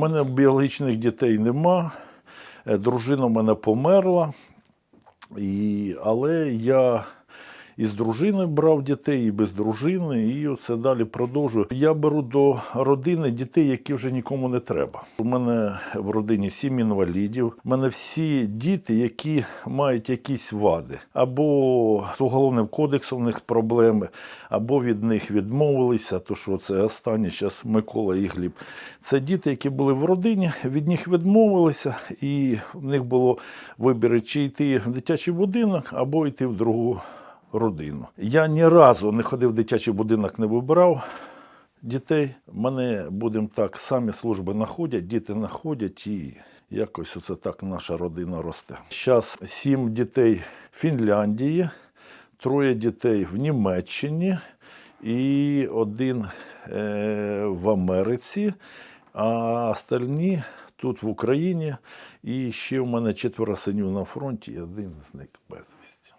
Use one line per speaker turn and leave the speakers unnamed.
мене біологічних дітей нема. Е, Дружина в мене померла. І, але я і з дружиною брав дітей, і без дружини, і оце далі продовжую. Я беру до родини дітей, які вже нікому не треба. У мене в родині сім інвалідів. У мене всі діти, які мають якісь вади, або з уголовним кодексом в них проблеми, або від них відмовилися. То що це останнє зараз Микола і Гліб. Це діти, які були в родині, від них відмовилися, і в них було вибір, чи йти в дитячий будинок, або йти в другу родину. Я ні разу не ходив в дитячий будинок, не вибирав дітей. Мене, будемо так, самі служби знаходять, діти знаходять і якось оце так наша родина росте. Зараз сім дітей в Фінляндії, троє дітей в Німеччині і один е, в Америці, а остальні тут в Україні. І ще в мене четверо синів на фронті, і один зник безвісті.